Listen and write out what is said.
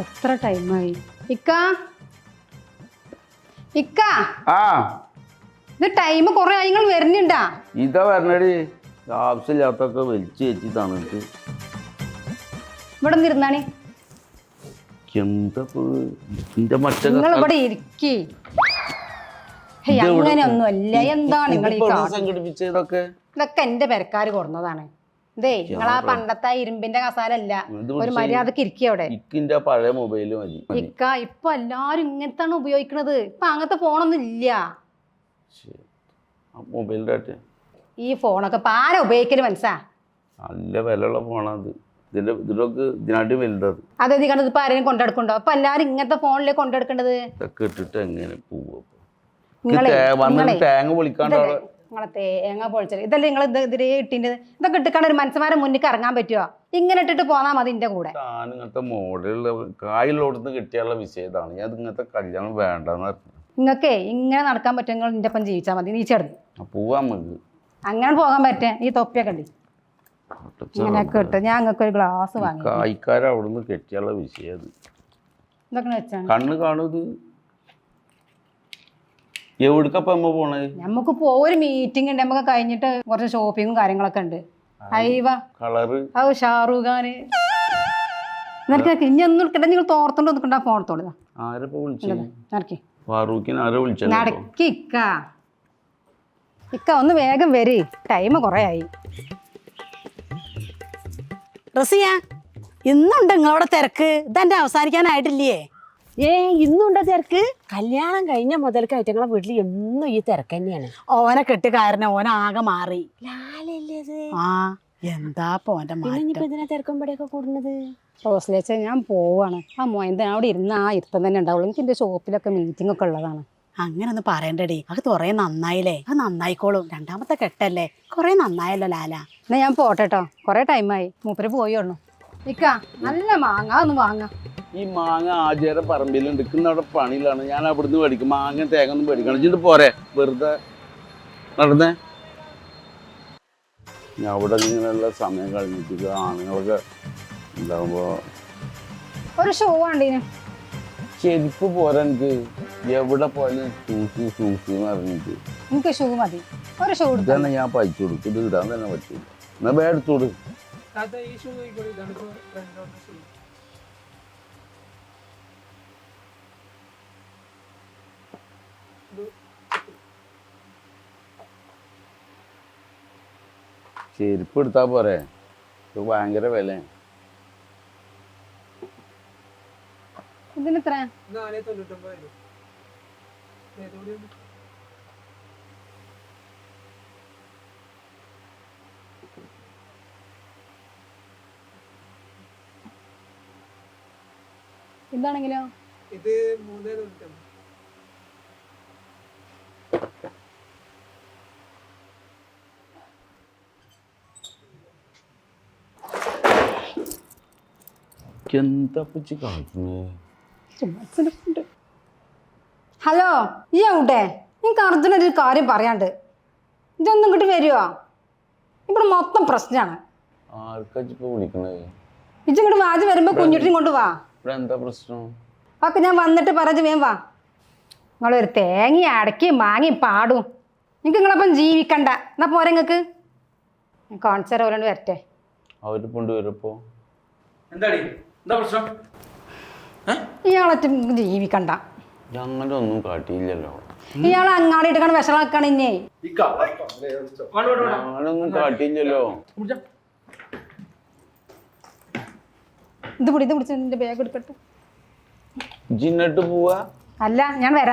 എത്ര ടൈമായി ഇക്ക? ഇക്ക? ആ. ഇത് ടൈം കുറെ ആയി നിങ്ങൾ വരുന്നുണ്ടാ? ഇതാ പറഞ്ഞടി ആവശ്യമില്ലാത്തൊക്കെ വലിച്ചു വെച്ച് തന്നിട്ട് ഇവിടെ നിന്ന് ഇരുന്നാണി എന്താ എന്റെ മറ്റേ നിങ്ങൾ ഇവിടെ ഇരിക്കി. അങ്ങനെയൊന്നും അല്ല എന്താണ് നിങ്ങൾ ഈ സംഘടിപ്പിച്ചതൊക്കെ? ഇതൊക്കെ എന്റെ പെരക്കാര് കൊടുന്നതാണ്. ഇതേ നിങ്ങൾ ആ പണ്ടത്തെ ഇരുമ്പിന്റെ കസാലല്ല. ഒരു മര്യാദയ്ക്ക് ഇരിക്കുക അവിടെ. ഇക്കിന്റെ പഴയ മൊബൈൽ മതി ഇക്ക ഇപ്പൊ എല്ലാരും ഇങ്ങനത്താണ് ഉപയോഗിക്കണത്. ഇപ്പൊ അങ്ങനത്തെ ഫോണൊന്നും ഇല്ല മൊബൈലിന്റെ ഈ ഫോണൊക്കെ പാര ഉപയോഗിക്കൽ മനസ്സാ. നല്ല വിലയുള്ള ഫോണാണ് ഇത്. ഇതിന്റെ ഇതിലൊക്കെ ഇതിനായിട്ട് വലുതത്. അത് ഇത് കണ്ടത് ഇപ്പൊ ആരെയും കൊണ്ടെടുക്കണ്ടോ അപ്പൊ എല്ലാരും ഇങ്ങനത്തെ ഫോണിലേക്ക് കൊണ്ടെടുക്കേണ്ടത് ഇതൊക്കെ ഇട്ടിട്ട് എങ്ങനെ പോവുക തേങ്ങ നിങ്ങളെ തേങ്ങ പൊളിച്ചത്? ഇതല്ലേ നിങ്ങൾ ഇത് ഇതിലേ ഇട്ടിന്റെ ഇതൊക്കെ ഇട്ടിക്കാണ്ട് ഒരു മനുഷ്യന്മാരെ മുന്നിൽ ഇറങ്ങാൻ പറ്റുമോ ഇങ്ങനെ ഇട്ടിട്ട് പോന്നാ മതി എന്റെ കൂടെ. ഞാൻ ഇങ്ങനത്തെ മോഡലുള്ള കായിലോടുന്ന് കിട്ടിയുള്ള വിഷയതാണ് ഞാൻ ഇങ്ങനത്തെ കല്യാണം വേണ്ടെന്ന് പറഞ്ഞു. നിങ്ങൾക്കേ ഇങ്ങനെ നടക്കാൻ പറ്റും നിങ്ങൾ എന്റെ ഒപ്പം ജീവിച്ചാൽ മതി. നീ ചേർന്ന് പോവാൻ പോവാ നമുക്ക് അങ്ങനെ പോകാൻ പറ്റേ. ഈ തൊപ്പിയൊക്കെ ഉണ്ട് ഇങ്ങനെയൊക്കെ ഇട്ട്. ഞാൻ നിങ്ങൾക്ക് ഒരു ഗ്ലാസ് വാങ്ങി കായ്ക്കാരവിടുന്ന് കെട്ടിയുള്ള വിഷയം കണ്ണ് കാണുത് എവിടക്കപ്പ അമ്മ പോണേ? ഒരു മീറ്റിംഗ് ഉണ്ട്. നമുക്ക് കഴിഞ്ഞിട്ട് കുറച്ച് ഷോപ്പിങ്ങും കാര്യങ്ങളൊക്കെ ഉണ്ട്. അയവ കളറ്. ഔ ഷാറൂഖ് ഖാന്. നിനക്ക് ഇനി ഒന്നും എടുക്കണ്ട. നിങ്ങൾ തോർത്തോണ്ട് നിൽക്കണ്ട ഫോൺ എടുത്തോളൂ ആരപ്പ വിളിച്ചു? നടക്കി. ഫാറൂഖിന് ആരെ വിളിച്ചല്ലോ നടക്കി ഇക്ക. ഇക്ക ഒന്ന് വേഗം വരി. ടൈം കുറേ ആയി റസിയ ഇന്നുണ്ട് നിങ്ങളവിടെ തിരക്ക്. ഇതെന്റെ അവസാനിക്കാനായിട്ടില്ലേ? ഏ ഇന്നുണ്ടോ തിരക്ക്? കല്യാണം കഴിഞ്ഞ മുതൽക്ക് ഐറ്റങ്ങളെ വീട്ടിൽ എന്നും ഈ തിരക്ക് തന്നെയാണ്. ഓനെ കെട്ടി കാരണം ഓനാകെ മാറി. ആ എന്താ ഇതിനെ തിരക്കുമ്പോഴേക്കെ കൂടുന്നത്? റോസ്ലേച്ച ഞാൻ പോവാണ്. ആ മോയന്ത അവിടെ ഇരുന്ന് ആ ഇരുത്തം തന്നെ ഉണ്ടാവുള്ളൂ. എനിക്ക് എന്റെ ഷോപ്പിലൊക്കെ മീറ്റിംഗ് ഒക്കെ ഉള്ളതാണ്. അങ്ങനെ ഒന്ന് പറയണ്ടടി. അത് കുറെ നന്നായില്ലേ? അത് നന്നായിക്കോളും. രണ്ടാമത്തെ കെട്ടല്ലേ? കുറെ നന്നായല്ലോ ലാല. എന്നാ ഞാൻ പോട്ടെട്ടോ. കൊറേ ടൈമായി മൂപ്പര് പോയി വന്നു ഇക്ക നല്ല മാങ്ങ. ഒന്ന് വാങ്ങാം. ഈ മാങ്ങ ആചാര പറമ്പിൽ എടുക്കുന്ന അവിടെ പണിയിലാണ്. ഞാൻ അവിടുന്ന് മേടിക്കും. മാങ്ങ തേങ്ങ ഒന്നും മേടിക്കണം. എന്നിട്ട് പോരെ. വെറുതെ നടന്നേ. ഞാൻ അവിടെ ഇങ്ങനെയുള്ള സമയം കഴിഞ്ഞിട്ട് ആണുങ്ങളൊക്കെ ഉണ്ടാകുമ്പോ ഒരു ഷൂ വേണ്ടീന് ചെരുപ്പ് പോരാ എനിക്ക് എവിടെ പോയാലും സൂസി സൂസി എന്ന് പറഞ്ഞിട്ട്. എനിക്ക് ഷൂ മതി. ഒരു ഷൂ ഇതാണ് ഞാൻ പൈസ കൊടുക്കും. ഇത് ഇടാൻ തന്നെ പറ്റില്ല എന്നാ ബേ എടുത്തോട് താത്ത ഈ ഷൂ നോക്കിക്കോളൂ ഇതാണ് ചെരുപ്പ് എടുത്താ പോരെ. ഇത് ഭയങ്കര വില ഇതാണെങ്കിലോ ഇത് മൂന്നേ തൊണ്ണൂറ്റൊമ്പത് എന്താ പിച്ച് കാട്ടുന്നത് ഹലോ ഈ എവിടെ നിങ്ങൾക്ക് അർജുനൊരു കാര്യം പറയാണ്ട്. ഇതൊന്നും ഇങ്ങോട്ട് വരുമോ ഇവിടെ മൊത്തം പ്രശ്നമാണ് ആർക്കാ വാജി വരുമ്പോ ഇജ്ജിങ്ങോട്ട് വാജ് വരുമ്പോൾ കുഞ്ഞുട്ടിനും കൊണ്ട് വാ. എന്താ പ്രശ്നം? ഒക്കെ ഞാൻ വന്നിട്ട് പറഞ്ഞു വേം വാ. നിങ്ങളൊരു തേങ്ങി അടക്കി മാങ്ങി പാടും. നിങ്ങൾക്ക് നിങ്ങളപ്പം ജീവിക്കണ്ട. എന്നാ പോരെ നിങ്ങൾക്ക് കോൺസെർ ഓരോണ്ട് വരട്ടെ. അവർ കൊണ്ടുവരപ്പോ എന്താടി? എന്താ പ്രശ്നം? ഇയാളെ ജീവിക്കണ്ട. ഞങ്ങളുടെ ഒന്നും കാട്ടിയില്ലല്ലോ. ഇയാൾ അങ്ങാടി എടുക്കണ വിഷമാക്കാണ് ഇന്നേ. ഞങ്ങളൊന്നും കാട്ടിയില്ലല്ലോ. ഇത് പിടി ഇത് പിടിച്ച് എന്റെ ബാഗ് എടുക്കട്ടെ. ജിന്നിട്ട് പോവാ. അല്ല ഞാൻ വരാം.